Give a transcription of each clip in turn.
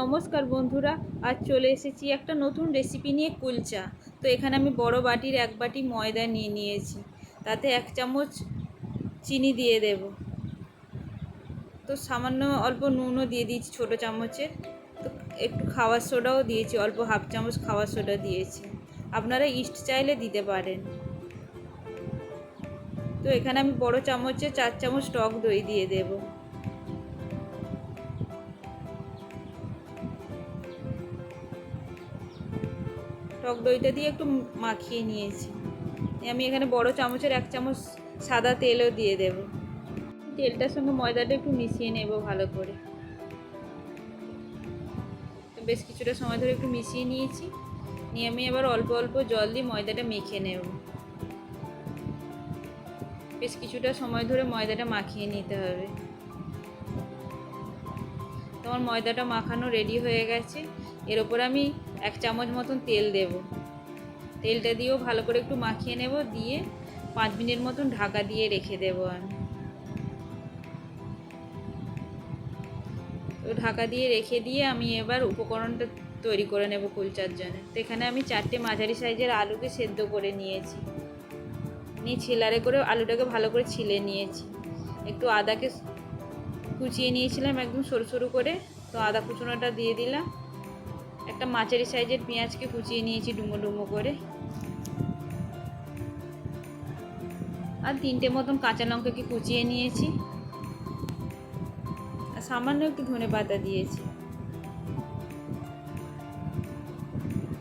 নমস্কার বন্ধুরা, আজ চলে এসেছি একটা নতুন রেসিপি নিয়ে কুলচা। তো এখানে আমি বড় বাটির এক বাটি ময়দা নিয়ে নিয়েছি। তাতে এক চামচ চিনি দিয়ে দেব। তো সামান্য অল্প নুনও দিয়ে দিয়েছি ছোটো চামচের। তো একটু খাওয়ার সোডাও দিয়েছি, অল্প হাফ চামচ খাওয়ার সোডা দিয়েছি। আপনারা ইস্ট চাইলে দিতে পারেন। তো এখানে আমি বড় চামচে চার চামচ টক দই দিয়ে দেবো। টক দইটা দিয়ে একটু মাখিয়ে নিয়েছি। আমি এখানে বড় চামচের এক চামচ সাদা তেলও দিয়ে দেব। তেলটার সঙ্গে ময়দাটা একটু মিশিয়ে নেব ভালো করে। বেশ কিছুটা সময় ধরে একটু মিশিয়ে নিয়েছি। নিয়ে আমি এবার অল্প অল্প জল দিয়ে ময়দাটা মেখে নেব। বেশ কিছুটা সময় ধরে ময়দাটা মাখিয়ে নিতে হবে। তোমার ময়দাটা মাখানো রেডি হয়ে গেছে। এর ওপর আমি এক চামচ মতন তেল দেব। তেলটা দিয়েও ভালো করে একটু মাখিয়ে নেব, দিয়ে পাঁচ মিনিট মতন ঢাকা দিয়ে রেখে দেব আমি। তো ঢাকা দিয়ে রেখে দিয়ে আমি এবার উপকরণটা তৈরি করে নেব কুলচার জন্য। তো এখানে আমি চারটে মাঝারি সাইজের আলুকে সেদ্ধ করে নিয়েছি। নিয়ে ছিলারে করে আলুটাকে ভালো করে ছিলে নিয়েছি। একটু আদাকে কুচিয়ে নিয়েছিলাম একদম সরু সরু করে। তো আদা কুচুনোটা দিয়ে দিলাম। একটা মাছের সাইজের পেঁয়াজকে কুচিয়ে নিয়েছি ডুমো ডুমো করে। আর তিনটে মতন কাঁচা লঙ্কাকে কুচিয়ে নিয়েছি। আর সামান্য একটু ধনে পাতা দিয়েছি।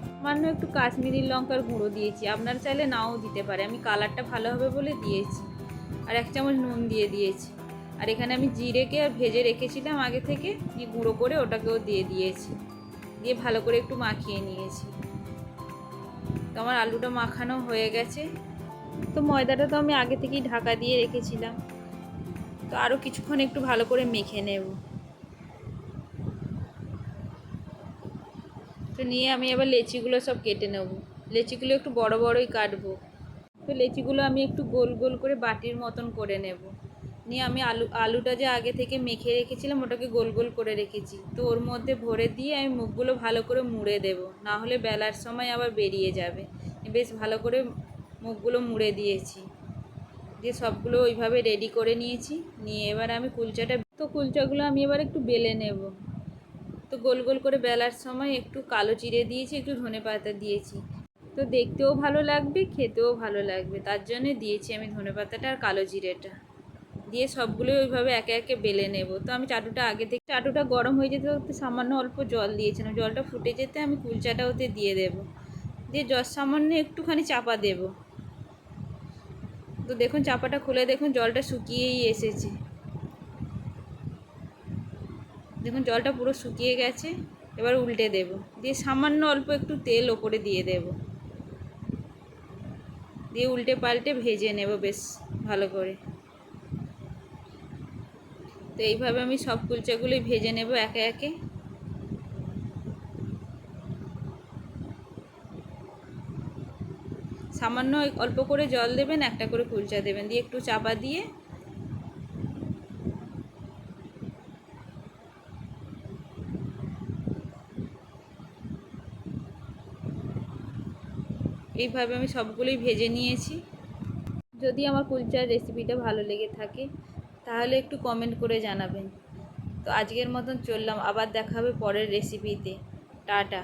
সামান্য একটু কাশ্মীরি লঙ্কার গুঁড়ো দিয়েছি। আপনার চাইলে নাও দিতে পারে। আমি কালারটা ভালো হবে বলে দিয়েছি। আর এক চামচ নুন দিয়ে দিয়েছি। আর এখানে আমি জিরেকে আর ভেজে রেখেছিলাম আগে থেকে, দিয়ে গুঁড়ো করে ওটাকেও দিয়ে দিয়েছি। দিয়ে ভালো করে একটু মাখিয়ে নিয়েছি। তো আমার আলুটা মাখানো হয়ে গেছে। তো ময়দাটা তো আমি আগে থেকেই ঢাকা দিয়ে রেখেছিলাম। তো আরও কিছুক্ষণ একটু ভালো করে মেখে নেব। তো নিয়ে আমি এবার লেচিগুলো সব কেটে নেব। লেচিগুলো একটু বড় বড়ই কাটবো। তো লেচিগুলো আমি একটু গোল গোল করে বাটির মতন করে নেব। নিয়ে আমি আলু, আলুটা যে আগে থেকে মেখে রেখেছিলাম, ওটাকে গোল গোল করে রেখেছি। তো ওর মধ্যে ভরে দিয়ে আমি মুখগুলো ভালো করে মুড়ে দেব। না হলে বেলার সময় আবার বেরিয়ে যাবে। বেশ ভালো করে মুখগুলো মুড়ে দিয়েছি। দিয়ে সবগুলো ওইভাবে রেডি করে নিয়েছি। নিয়ে এবার আমি কুলচাটা, তো কুলচাগুলো আমি এবার একটু বেলে নেব। তো গোল গোল করে বেলার সময় একটু কালো চিড়ে দিয়েছি, একটু ধনে পাতা দিয়েছি। তো দেখতেও ভালো লাগবে, খেতেও ভালো লাগবে। তার জন্য দিয়েছি আমি ধনে পাতাটা আর কালো জিরেটা। দিয়ে সবগুলোই ওইভাবে একে একে বেলে নেব। তো আমি চাটুটা আগে থেকে চাটুটা গরম হয়ে যেতে ওতে সামান্য অল্প জল দিয়েছিলাম। জলটা ফুটে যেতে আমি কুলচাটা ওতে দিয়ে দেব। দিয়ে জল সামান্য একটুখানি চাপা দেব। তো দেখুন চাপাটা খুলে দেখুন জলটা শুকিয়েই এসেছে। দেখুন জলটা পুরো শুকিয়ে গেছে। এবার উল্টে দেব। দিয়ে সামান্য অল্প একটু তেল ওপরে দিয়ে দেব। দিয়ে উল্টে পাল্টে ভেজে নেব বেশ ভালো করে। তো এইভাবে আমি সব কুলচাগুলোই ভেজে নেব একে একে। সামান্য অল্প করে জল দেবেন, একটা করে কুলচা দেবেন, দিয়ে একটু চাপা দিয়ে এইভাবে আমি সবগুলোই ভেজে নিয়েছি। যদি আমার কুলচার রেসিপিটা ভালো লেগে থাকে তাহলে একটু কমেন্ট করে জানাবেন। তো আজকের মতন চললাম, আবার দেখা হবে পরের রেসিপিতে টাটা।